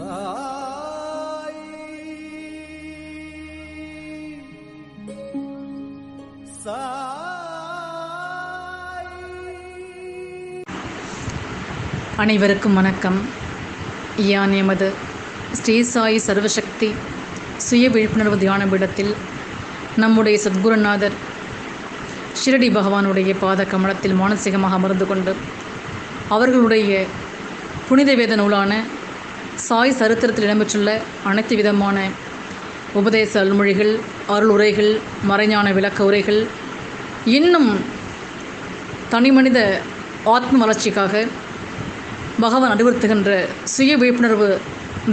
சாய். சாய். அனைவருக்கும் வணக்கம். யான் எமது ஸ்ரீ சாய் சர்வசக்தி சுய விழிப்புணர்வு தியான பீடத்தில் நம்முடைய சத்குருநாதர் ஷிரடி பகவானுடைய பாத கமலத்தில் மானசீகமாக அமர்ந்து கொண்டு அவர்களுடைய புனித வேத நூலான சாய் சரித்திரத்தில் இடம்பெற்றுள்ள அனைத்து விதமான உபதேச அருள்மொழிகள் அருள் உரைகள் மறைஞான விளக்க உரைகள் இன்னும் தனிமனித ஆத்ம வளர்ச்சிக்காக பகவான் அறிவுறுத்துகின்ற சுய விழிப்புணர்வு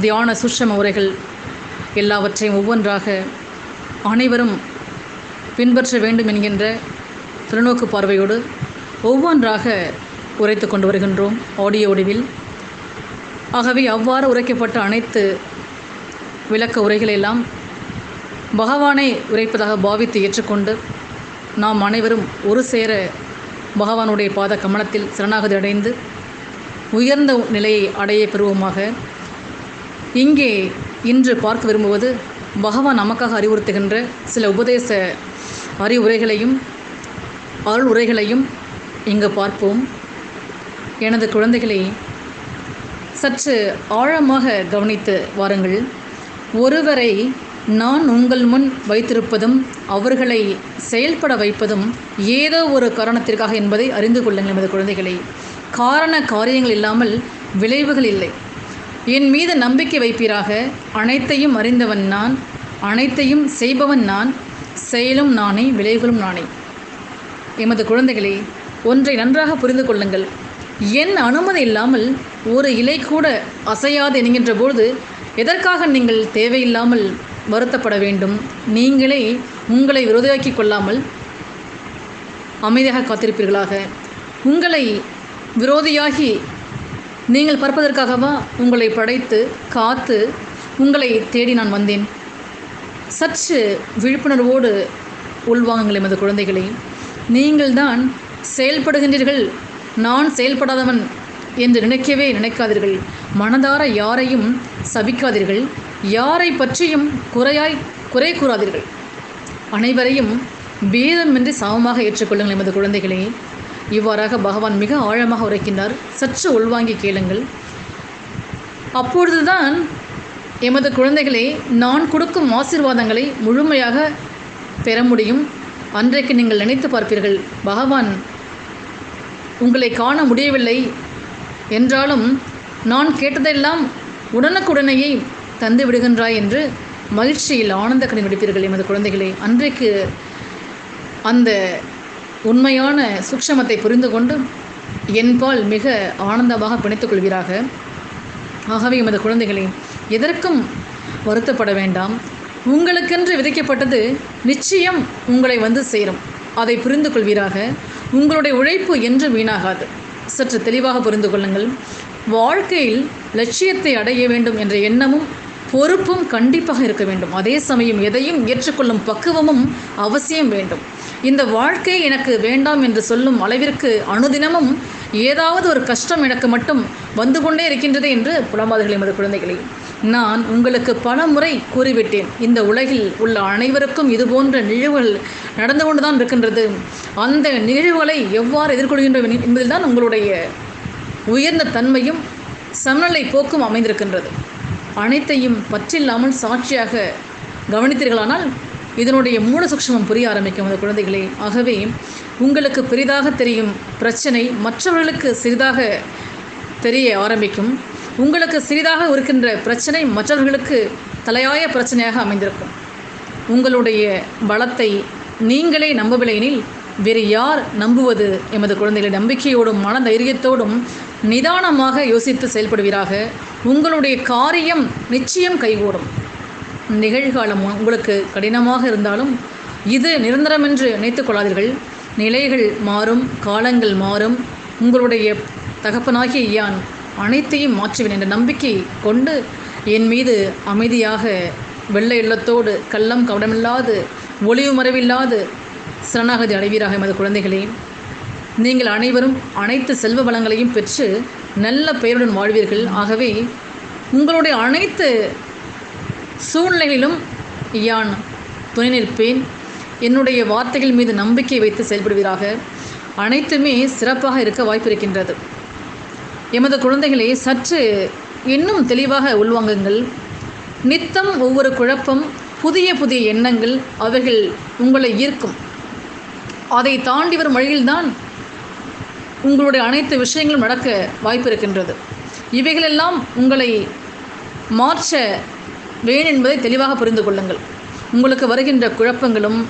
தியான சுஷம உரைகள் எல்லாவற்றையும் ஒவ்வொன்றாக அனைவரும் பின்பற்ற வேண்டும் என்கின்ற தொலைநோக்கு பார்வையோடு ஒவ்வொன்றாக உரைத்து கொண்டு வருகின்றோம். ஆடியோ வடிவில் ஆகவே அவ்வாறு உரைக்கப்பட்ட அனைத்து விளக்க உரைகளெல்லாம் பகவானை உரைப்பதாக பாவித்து ஏற்றுக்கொண்டு நாம் அனைவரும் ஒரு சேர பகவானுடைய பாத கமலத்தில் சரணாகதி அடைந்து உயர்ந்த நிலையை அடைய பெறுவோமாக. இங்கே இன்று பார்க்க விரும்புவது பகவான் நமக்காக அறிவுறுத்துகின்ற சில உபதேச அறிவுரைகளையும் அருள் உரைகளையும் இங்கு பார்ப்போம். எனது குழந்தைகளை சற்று ஆழமாக கவனித்து வாருங்கள். ஒருவரை நான் உங்கள் முன் வைத்திருப்பதும் அவர்களை செயல்பட வைப்பதும் ஏதோ ஒரு காரணத்திற்காக என்பதை அறிந்து கொள்ளுங்கள் எனது குழந்தைகளை. காரண காரியங்கள் இல்லாமல் விளைவுகள் இல்லை. என் மீது நம்பிக்கை வைப்பீராக. அனைத்தையும் அறிந்தவன் நான் அனைத்தையும் செய்பவன் நான் செயலும் நானே விளைவுகளும் நானே. எமது குழந்தைகளே ஒன்றை நன்றாக புரிந்து கொள்ளுங்கள். என் அனுமதி இல்லாமல் ஒரு இலை கூட அசையாது என்கின்ற பொழுது எதற்காக நீங்கள் தேவையில்லாமல் வருத்தப்பட வேண்டும்? நீங்களே உங்களை விரோதியாக்கி கொள்ளாமல் அமைதியாக காத்திருப்பீர்களாக. உங்களை விரோதியாகி நீங்கள் பார்ப்பதற்காகவா உங்களை படைத்து காத்து உங்களை தேடி நான் வந்தேன். சற்று விழிப்புணர்வோடு உள்வாங்குங்கள் எமது குழந்தைகளை. நீங்கள்தான் செயல்படுகின்றீர்கள் நான் செயல்படாதவன் என்று நினைக்கவே நினைக்காதீர்கள். மனதார யாரையும் சபிக்காதீர்கள். யாரை பற்றியும் குறையாய் குறை கூறாதீர்கள். அனைவரையும் பேதமின்றி சமமாக ஏற்றுக்கொள்ளுங்கள் எமது குழந்தைகளே. இவ்வாறாக பகவான் மிக ஆழமாக உரைக்கின்றார். சற்று உள்வாங்கி கேளுங்கள். அப்பொழுதுதான் எமது குழந்தைகளே நான் கொடுக்கும் ஆசீர்வாதங்களை முழுமையாக பெற முடியும். அன்றைக்கு நீங்கள் நினைத்து பார்ப்பீர்கள். பகவான் உங்களை காண முடியவில்லை. என்றாலும் நான் கேட்டதெல்லாம் உடனுக்குடனேயே தந்து விடுகின்றாய் என்று மகிழ்ச்சியில் ஆனந்த கணி நடிப்பீர்கள் எமது குழந்தைகளே. அன்றைக்கு அந்த உண்மையான சூக்ஷமத்தை புரிந்து கொண்டு என்பால் மிக ஆனந்தமாக பிணைத்துக் கொள்வீராக. ஆகவே எமது குழந்தைகளே எதற்கும் வருத்தப்பட வேண்டாம். உங்களுக்கென்று விதைக்கப்பட்டது நிச்சயம் உங்களை வந்து சேரும். அதை புரிந்து கொள்வீராக. உங்களுடைய உழைப்பு என்று வீணாகாது. சற்று தெளிவாக புரிந்து கொள்ளுங்கள். வாழ்க்கையில் லட்சியத்தை அடைய வேண்டும் என்ற எண்ணமும் பொறுப்பும் கண்டிப்பாக இருக்க வேண்டும். அதே சமயம் எதையும் ஏற்றுக்கொள்ளும் பக்குவமும் அவசியம் வேண்டும். இந்த வாழ்க்கை எனக்கு வேண்டாம் என்று சொல்லும் அளவிற்கு அனுதினமும் ஏதாவது ஒரு கஷ்டம் எனக்கு மட்டும் வந்து கொண்டே இருக்கின்றது என்று புலம்பாதர்கள் எமது குழந்தைகளையும் நான் உங்களுக்கு பல முறை கூறிவிட்டேன். இந்த உலகில் உள்ள அனைவருக்கும் இதுபோன்ற நிகழ்வுகள் நடந்து கொண்டுதான் இருக்கின்றது. அந்த நிகழ்வுகளை எவ்வாறு எதிர்கொள்கின்றோம் என்பதில்தான் உங்களுடைய உயர்ந்த தன்மையும் சமநிலை போக்கும் அமைந்திருக்கின்றது. அனைத்தையும் பற்றில்லாமல் சாட்சியாக கவனித்தீர்களானால் இதனுடைய மூல சூக்ஷமம் புரிய ஆரம்பிக்கும் அந்த குழந்தைகளே. ஆகவே உங்களுக்கு பெரிதாக தெரியும் பிரச்சனை மற்றவர்களுக்கு சிறிதாக தெரிய ஆரம்பிக்கும். உங்களுக்கு சிறிதாக இருக்கின்ற பிரச்சனை மற்றவர்களுக்கு தலையாய பிரச்சனையாக அமைந்திருக்கும். உங்களுடைய பலத்தை நீங்களே நம்பவில்லையெனில் வேறு யார் நம்புவது எமது குழந்தைகளை நம்பிக்கையோடும் மன தைரியத்தோடும் நிதானமாக யோசித்து செயல்படுவீராக. உங்களுடைய காரியம் நிச்சயம் கைகூடும். நிகழ்காலம் உங்களுக்கு கடினமாக இருந்தாலும் இது நிரந்தரம் என்று நினைத்துக் கொள்ளாதீர்கள். நிலைகள் மாறும் காலங்கள் மாறும். உங்களுடைய தகப்பனாகிய யான் அனைத்தையும் மாற்றுவேன் என்ற நம்பிக்கை கொண்டு என் மீது அமைதியாக வெள்ளை இல்லத்தோடு கள்ளம் கவனமில்லாது ஒளிவு மறைவில்லாது சரணாகதி அடைவீராக எமது குழந்தைகளே. நீங்கள் அனைவரும் அனைத்து செல்வ வளங்களையும் பெற்று நல்ல பெயருடன் வாழ்வீர்கள். ஆகவே உங்களுடைய அனைத்து சூழ்நிலைகளிலும் யான் துணை நிற்பேன். என்னுடைய வார்த்தைகள் மீது நம்பிக்கை வைத்து செயல்படுவீராக. அனைத்துமே சிறப்பாக இருக்க வாய்ப்பு இருக்கின்றது. எமது குழந்தைகளை சற்று இன்னும் தெளிவாக உள்வாங்குங்கள். நித்தம் ஒவ்வொரு குழப்பம் புதிய புதிய எண்ணங்கள் அவைகள் உங்களை ஈர்க்கும். அதை தாண்டி வரும் வழியில்தான் உங்களுடைய அனைத்து விஷயங்களும் நடக்க வாய்ப்பு இருக்கின்றது இவைகளெல்லாம் உங்களை மாற்ற வேணும் என்பதை தெளிவாக புரிந்து கொள்ளுங்கள். உங்களுக்கு வருகின்ற குழப்பங்களும்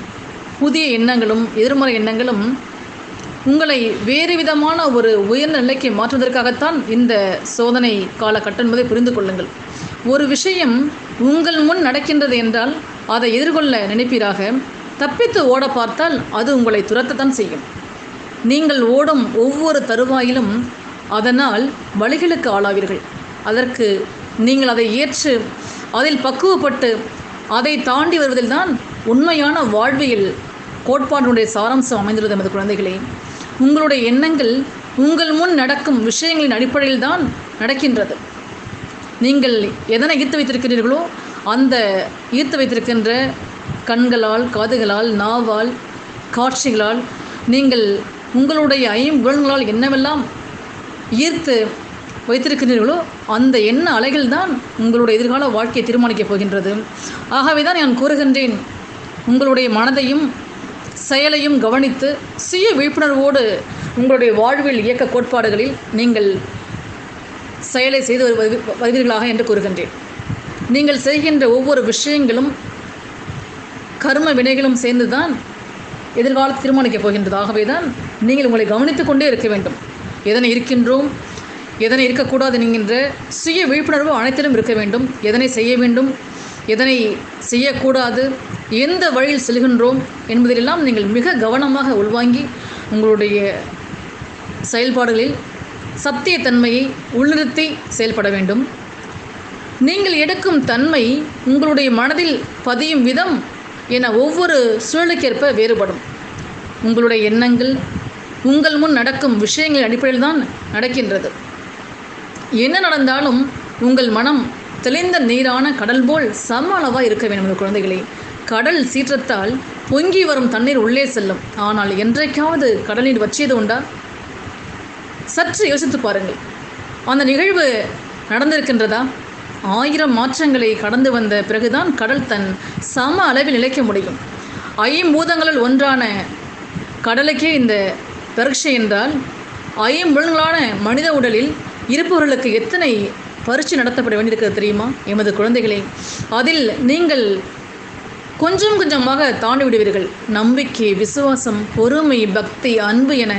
புதிய எண்ணங்களும் எதிர்மறை எண்ணங்களும் உங்களை வேறு விதமான ஒரு உயர்ந்த நிலைக்கு மாற்றுவதற்காகத்தான் இந்த சோதனை காலகட்டம் என்பதை புரிந்து கொள்ளுங்கள். ஒரு விஷயம் உங்கள் முன் நடக்கின்றது என்றால் அதை எதிர்கொள்ள நினைப்பீராக. தப்பித்து ஓட பார்த்தால் அது உங்களை துரத்தத்தான் செய்யும். நீங்கள் ஓடும் ஒவ்வொரு தருவாயிலும் அதனால் வழிகளுக்கு ஆளாவீர்கள். அதற்கு நீங்கள் அதை ஏற்று அதில் பக்குவப்பட்டு அதை தாண்டி வருவதில்தான் உண்மையான வாழ்வியல் கோட்பாடுடைய சாராம்சம் அமைந்துள்ளது நமது குழந்தைகளே. உங்களுடைய எண்ணங்கள் உங்கள் முன் நடக்கும் விஷயங்களின் அடிப்படையில் தான் நடக்கின்றது. நீங்கள் எதனை ஈர்த்து வைத்திருக்கிறீர்களோ அந்த ஈர்த்து வைத்திருக்கின்ற கண்களால் காதுகளால் நாவால் காட்சிகளால் நீங்கள் உங்களுடைய ஐம்புலன்களால் என்னவெல்லாம் ஈர்த்து வைத்திருக்கிறீர்களோ அந்த எண்ண அலைகள் தான் உங்களுடைய எதிர்கால வாழ்க்கையை தீர்மானிக்கப் போகின்றது. ஆகவே தான் நான் கூறுகின்றேன் உங்களுடைய மனதையும் செயலையும் கவனித்து சுய விழிப்புணர்வோடு உங்களுடைய வாழ்வில் இயக்க கோட்பாடுகளில் நீங்கள் செயலை செய்து வருவது- வருவீர்களாக என்று கூறுகின்றேன். நீங்கள் செய்கின்ற ஒவ்வொரு விஷயங்களும் கர்ம வினைகளும் சேர்ந்துதான் எதிர்காலத்தை தீர்மானிக்கப் போகின்றது ஆகவே தான் நீங்கள் உங்களை கவனித்துக் கொண்டே இருக்க வேண்டும். எதனை இருக்கின்றோம் எதனை இருக்கக்கூடாது என்கின்ற சுய விழிப்புணர்வு அனைத்திலும் இருக்க வேண்டும். எதனை செய்ய வேண்டும் எதனை செய்யக்கூடாது எந்த வழியில் செல்கின்றோம் என்பதிலெல்லாம் நீங்கள் மிக கவனமாக உள்வாங்கி உங்களுடைய செயல்பாடுகளில் சத்தியத்தன்மையை உள்நிறுத்தி செயல்பட வேண்டும். நீங்கள் எடுக்கும் தன்மை உங்களுடைய மனதில் பதியும் விதம் என ஒவ்வொரு சூழலுக்கேற்ப வேறுபடும். உங்களுடைய எண்ணங்கள் உங்கள் முன் நடக்கும் விஷயங்களின் அடிப்படையில் தான் நடக்கின்றது. என்ன நடந்தாலும் உங்கள் மனம் தெளிந்த நீரான கடல் போல் சம அளவாக இருக்க வேண்டும் உங்கள் குழந்தைகளே. கடல் சீற்றத்தால் பொங்கி வரும் தண்ணீர் உள்ளே செல்லும். ஆனால் என்றைக்காவது கடலில் வச்சியது உண்டா? சற்று யோசித்து பாருங்கள். அந்த நிகழ்வு நடந்திருக்கின்றதா? ஆயிரம் மாற்றங்களை கடந்து வந்த பிறகுதான் கடல் தன் சம அளவில் நிலைக்க முடியும். ஐம்பூதங்களில் ஒன்றான கடலுக்கே இந்த பரீட்சை என்றால் ஐம்புலன்களான மனித உடலில் இருப்பவர்களுக்கு எத்தனை பரீட்சை நடத்தப்பட வேண்டியிருக்கிறது தெரியுமா? எமது குழந்தைகளே அதில் நீங்கள் கொஞ்சம் கொஞ்சமாக தாண்டி விடுவீர்கள் நம்பிக்கை விசுவாசம் பொறுமை பக்தி அன்பு என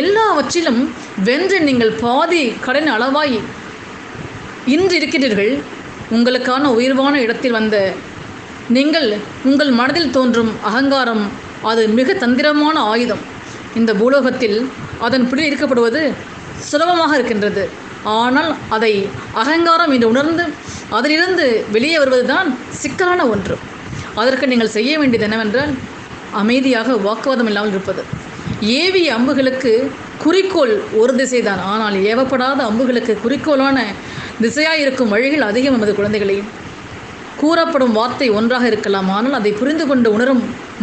எல்லாவற்றிலும் வென்று நீங்கள் பாதி கடன் அளவாய் இன்று இருக்கிறீர்கள் உங்களுக்கான உயர்வான இடத்தில் வந்த நீங்கள் உங்கள் மனதில் தோன்றும் அகங்காரம் அது மிக தந்திரமான ஆயுதம். இந்த பூலோகத்தில் அதன் பிடி இருக்கப்படுவது சுலபமாக இருக்கின்றது. ஆனால் அதை அகங்காரம் என்று உணர்ந்து அதிலிருந்து வெளியே வருவதுதான் சிக்கலான ஒன்று. அதற்கு நீங்கள் செய்ய வேண்டியது என்னவென்றால் அமைதியாக வாக்குவாதம் இல்லாமல் இருப்பது. ஏவிய அம்புகளுக்கு குறிக்கோள் ஒரு திசைதான். ஆனால் ஏவப்படாத அம்புகளுக்கு குறிக்கோளான திசையாக இருக்கும் வழிகள் அதிகம் எமது குழந்தைகளே. கூறப்படும் வார்த்தை ஒன்றாக இருக்கலாம். ஆனால் அதை புரிந்து கொண்டு உணரும்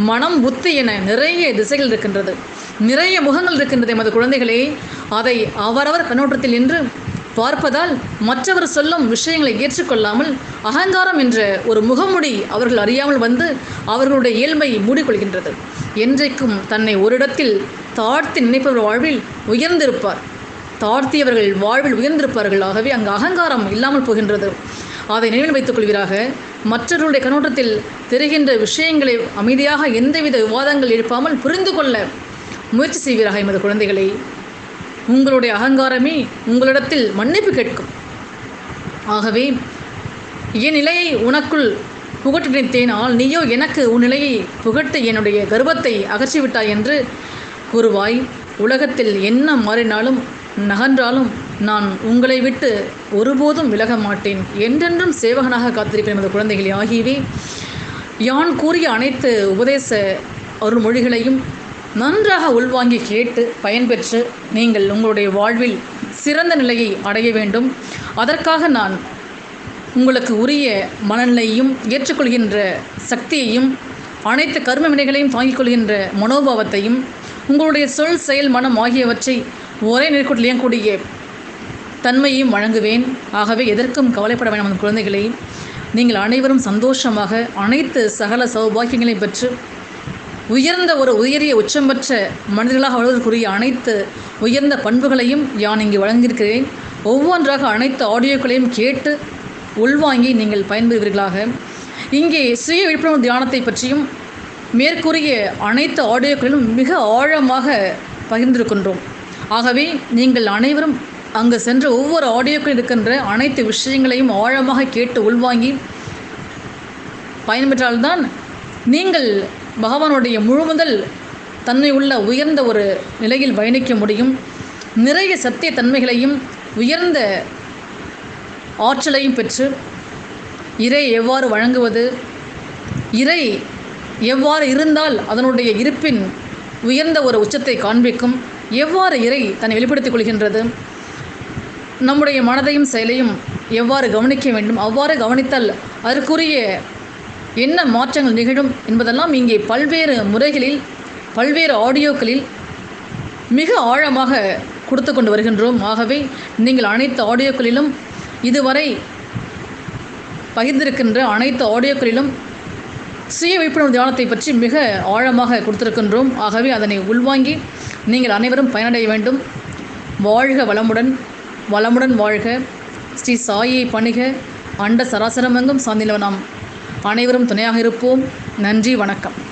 மனம் புத்தி என நிறைய திசைகள் இருக்கின்றது. நிறைய முகங்கள் இருக்கின்றது எமது குழந்தைகளே. அதை அவரவர் கண்ணோட்டத்தில் நின்று பார்ப்பதால் மற்றவர் சொல்லும் விஷயங்களை ஏற்றுக்கொள்ளாமல் அகங்காரம் என்ற ஒரு முகமுடி அவர்கள் அறியாமல் வந்து அவர்களுடைய இயல்பை மூடிக்கொள்கின்றது. என்றைக்கும் தன்னை ஒரு இடத்தில் தாழ்த்தி நினைப்பவர் வாழ்வில் உயர்ந்திருப்பார். தாழ்த்தியவர்கள் வாழ்வில் உயர்ந்திருப்பார்கள். ஆகவே அங்கு அகங்காரம் இல்லாமல் போகின்றது. அதை நினைவில் வைத்துக் கொள்வீராக மற்றவர்களுடைய கண்ணோட்டத்தில் தெரிகின்ற விஷயங்களை அமைதியாக எந்தவித விவாதங்கள் எழுப்பாமல் புரிந்து கொள்ள முயற்சி செய்வீராக எமது குழந்தைகளை. உங்களுடைய அகங்காரமே உங்களிடத்தில் மன்னிப்பு கேட்கும். ஆகவே என் நிலையை உனக்குள் புகட்டு நினைத்தேனால் நீயோ எனக்கு உன் நிலையை புகட்டு என்னுடைய கர்வத்தை அகற்றிவிட்டாய் என்று கூறுவாய். உலகத்தில் என்ன மாறினாலும் நகன்றாலும் நான் உங்களை விட்டு ஒருபோதும் விலக மாட்டேன். என்றென்றும் சேவகனாக காத்திருப்பேன் எனது குழந்தைகளே. ஆகியவே யான் கூறிய அனைத்து உபதேச அருள்மொழிகளையும் நன்றாக உள்வாங்கி கேட்டு பயன்பெற்று நீங்கள் உங்களுடைய வாழ்வில் சிறந்த நிலையை அடைய வேண்டும். அதற்காக நான் உங்களுக்கு உரிய மனநிலையும் ஏற்றுக்கொள்கின்ற சக்தியையும் அனைத்து கர்ம வினைகளையும் தாங்கிக் கொள்கின்ற மனோபாவத்தையும் உங்களுடைய சொல் செயல் மனம் ஆகியவற்றை ஒரே நேர்கோட்டில் இயங்கக்கூடிய தன்மையும் வழங்குவேன். ஆகவே எதற்கும் கவலைப்பட வேண்டாம் அந்த குழந்தைகளை. நீங்கள் அனைவரும் சந்தோஷமாக அனைத்து சகல சௌபாகியங்களையும் பெற்று உயர்ந்த ஒரு உயரிய உச்சம் பெற்ற மனிதர்களாக வாழ்வதற்குரிய அனைத்து உயர்ந்த பண்புகளையும் யான் இங்கு வழங்கியிருக்கிறேன். ஒவ்வொன்றாக அனைத்து ஆடியோக்களையும் கேட்டு உள்வாங்கி நீங்கள் பயன்பெறுவீர்களாக. இங்கே சுய விழிப்புணர்வு தியானத்தை பற்றியும் மேற்கூறிய அனைத்து ஆடியோக்களிலும் மிக ஆழமாக பகிர்ந்திருக்கின்றோம். ஆகவே நீங்கள் அனைவரும் அங்கு சென்ற ஒவ்வொரு ஆடியோக்கள் இருக்கின்ற அனைத்து விஷயங்களையும் ஆழமாக கேட்டு உள்வாங்கி பயன்பெற்றால்தான் நீங்கள் பகவானுடைய முழுமுதல் தன்மை உள்ள உயர்ந்த ஒரு நிலையில் பயணிக்க முடியும். நிறைய சத்திய தன்மைகளையும் உயர்ந்த ஆற்றலையும் பெற்று இறை எவ்வாறு வழங்குவது? இறை எவ்வாறு இருந்தால் அதனுடைய இருப்பின் உயர்ந்த ஒரு உச்சத்தை காண்பிக்கும்? எவ்வாறு இறை தன்னை வெளிப்படுத்திக் கொள்கின்றது? நம்முடைய மனதையும் செயலையும் எவ்வாறு கவனிக்க வேண்டும்? அவ்வாறு கவனித்தால் அதற்குரிய என்ன மாற்றங்கள் நிகழும் என்பதெல்லாம் இங்கே பல்வேறு முறைகளில் பல்வேறு ஆடியோக்களில் மிக ஆழமாக கொடுத்து கொண்டு வருகின்றோம். ஆகவே நீங்கள் அனைத்து ஆடியோக்களிலும் இதுவரை பகிர்ந்திருக்கின்ற அனைத்து ஆடியோக்களிலும் சுய விழிப்புணர்வு தியானத்தை பற்றி மிக ஆழமாக கொடுத்திருக்கின்றோம். ஆகவே அதனை உள்வாங்கி நீங்கள் அனைவரும் பயனடைய வேண்டும். வாழ்க வளமுடன் வளமுடன் வாழ்க. ஸ்ரீ சாயை பணிக. அண்ட சராசரமெங்கும் சார்ந்திலவ நாம் அனைவரும் துணையாக இருப்போம். நன்றி வணக்கம்.